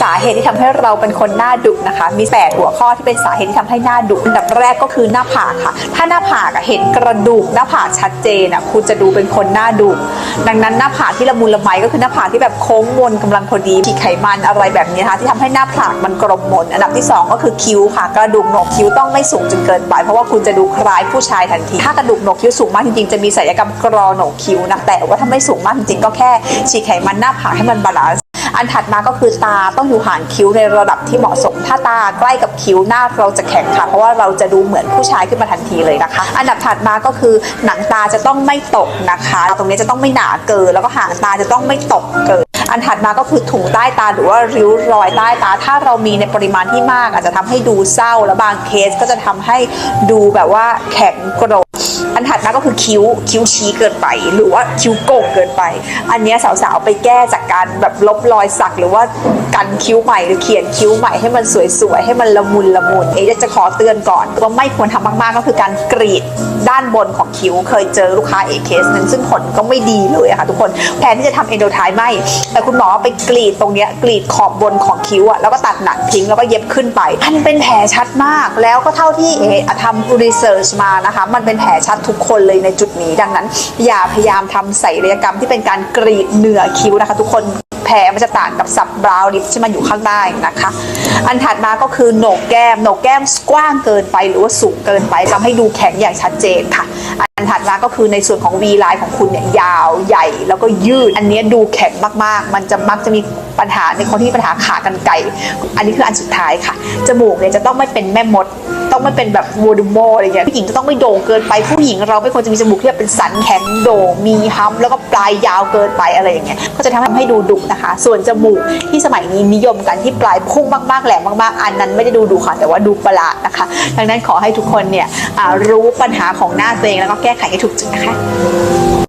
สาเหตุที่ทำให้เราเป็นคนหน้าดุนะคะ มีแปดหัวข้อที่เป็นสาเหตุที่ทำให้หน้าดุอันดับแรกก็คือหน้าผากค่ะ ถ้าหน้าผากเห็นกระดูกหน้าผากชัดเจนอะคุณจะดูเป็นคนหน้าดุดังนั้นหน้าผากที่ละมุนละไมก็คือหน้าผากที่แบบโค้งมนกำลังพอดีมีไขมันอะไรแบบนี้นะคะที่ทำให้หน้าผากมันกลมมน อันดับที่สองก็คือคิ้วค่ะ กระดูกหนกคิ้วต้องไม่สูงจนเกินไป เพราะว่าคุณจะดูคล้ายผู้ชายทันที ถ้ากระดูกหนกคิ้วสูงมากจริงๆจะมีศัลยกรรมกรอหนกคิ้วนะแต่ว่าถ้าไม่สูงมากจริงๆก็แค่ฉีดไขมันหน้าผากให้มันบาลานซ์ อันถัดมาก็คือตาต้องอยู่ห่างคิ้วในระดับที่เหมาะสม ถ้าตาใกล้กับคิ้วหน้าเราจะแข็งค่ะ เพราะว่าเราจะดูเหมือนผู้ชายขึ้นมาทันทีเลยนะคะ อันดับถัดมาก็คือหนังตาจะต้องไม่ตกนะคะ ตรงนี้จะต้องไม่หนาเกิน แล้วก็ห่างตาจะต้องไม่ตกเกิน อันถัดมาก็คือถุงใต้ตาหรือว่าริ้วรอยใต้ตา ถ้าเรามีในปริมาณที่มาก อาจจะทำให้ดูเศร้า และบางเคสก็จะทำให้ดูแบบว่าแข็งกระโดดอันถัดมาก็คือคิ้วคิ้วชี้เกินไป หรือว่าคิ้วโก่งเกินไป อันนี้สาวๆไปแก้จากการแบบลบรอยสักหรือว่ากันคิ้วใหม่หรือเขียนคิ้วใหม่ให้มันสวยๆให้มันละมุนละมุนเอ๊ะจะขอเตือนก่อนว่าไม่ควรทำมากๆก็คือการกรีดด้านบนของคิ้วเคยเจอลูกค้าเอเคสหนึงซึ่งผลก็ไม่ดีเลยค่ะทุกคนแทนที่จะทำเอนโดไทไม่แต่คุณหมอไปกรีดตรงเนี้ยกรีดขอบบนของคิ้วอะแล้วก็ตัดหนังทิ้งแล้วก็เย็บขึ้นไปมันเป็นแผลชัดมาก แล้วก็เท่าที่เอทำรีเสิร์ชมานะคะ มันเป็นแผลชัดทุกคนเลยในจุดนี้ดังนั้น อย่าพยายามทำศัลยกรรมที่เป็นการกรีดเหนือคิ้วนะคะ ทุกคนแผลมันจะต่างกับสับบราวลิปที่มันอยู่ข้างใต้นะคะ อันถัดมาก็คือโหนกแก้มโหนกแก้มกว้างเกินไปหรือว่าสูงเกินไปทำให้ดูแข็งอย่างชัดเจนค่ะอันถัดมาก็คือในส่วนของ V line ของคุณเนี่ยยาวใหญ่ แล้วก็ยืด อันนี้ดูแข็งมากๆ มันจะมักจะมีปัญหาในคนที่ปัญหาขากันไก่ อันนี้คืออันสุดท้ายค่ะ จมูกเนี่ยจะต้องไม่เป็นแม่มด ต้องไม่เป็นแบบวูดูโมอะไรเงี้ยผู้หญิงจะต้องไม่โด่งเกินไปผู้หญิงเราไม่ควรจะมีจมูกที่แบบเป็นสันแข็งโด่งมีฮัมแล้วก็ปลายยาวเกินไปอะไรอย่างเงี้ยก็จะทำให้ดูดุนะคะ ส่วนจมูกที่สมัยนี้นิยมกันที่ปลายพุ่งมากๆแหลมมากๆ อันนั้นไม่ได้ดูดุค่ะแต่ว่าดูประหลาดนะคะ ดังนั้นขอให้ทุกคนเนี่ยรู้ปัญหาของหน้าตัวเองแล้วก็แก้ไขให้ถูกจุดนะคะ